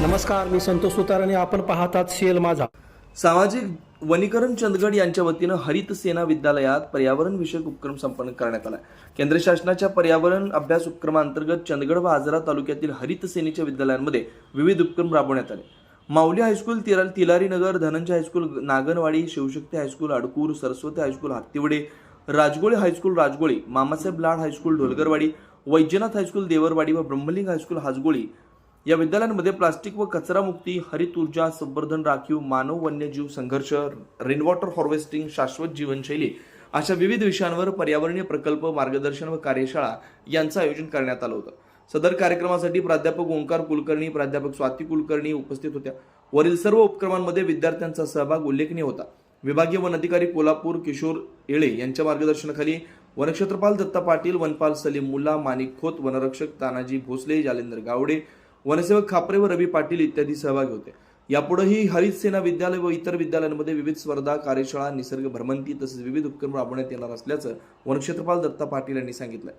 नमस्कार मी संतोष सुतार आणि आपण पाहतात शेल माझा. सामाजिक वनीकरण चंदगड यांच्या वतीनं हरित सेना विद्यालयात पर्यावरण विषयक उपक्रम संपन्न करण्यात आला. केंद्र शासनाच्या पर्यावरण अभ्यास उपक्रमांतर्गत चंदगड व आजरा तालुक्यातील हरित सेनेच्या विद्यालयांमध्ये विविध उपक्रम राबवण्यात आले. माऊली हायस्कूल तिरा Tilari Nagar Dhananjay high school Naganwadi Shivshakti high school Adkur Saraswati high school Hattiwade Rajgole high school Rajgoli Mamasaheb Lad high school Dholgarwadi Vaidyanath high school Devarwadi व ब्रह्मलिंग हायस्कूल हाजगोळी या विद्यालयांमध्ये प्लास्टिक व कचरा मुक्ती हरित ऊर्जा संवर्धन राखीव मानव वन्यजीव संघर्ष रेनवॉटर हार्वेस्टिंग शाश्वत जीवनशैली अशा विविध विषयांवर पर्यावरणीय प्रकल्प मार्गदर्शन व कार्यशाळा यांचं आयोजन करण्यात आलं होतं. सदर कार्यक्रमासाठी प्राध्यापक ओंकार कुलकर्णी प्राध्यापक स्वाती कुलकर्णी उपस्थित होत्या. वरील सर्व उपक्रमांमध्ये विद्यार्थ्यांचा सहभाग उल्लेखनीय होता. विभागीय वन अधिकारी कोल्हापूर किशोर येळे यांच्या मार्गदर्शनाखाली वनक्षेत्रपाल दत्ता पाटील वनपाल सलीम मुल्ला माणिक खोत वनरक्षक तानाजी भोसले जालेंद्र गावडे वनसेवक खापरे व रवी पाटील इत्यादी सहभागी होते. यापुढेही हरित सेना विद्यालय व इतर विद्यालयांमध्ये विविध स्पर्धा कार्यशाळा निसर्ग भ्रमंती तसेच विविध उपक्रम राबवण्यात येणार असल्याचं वनक्षेत्रपाल दत्ता पाटील यांनी सांगितलं.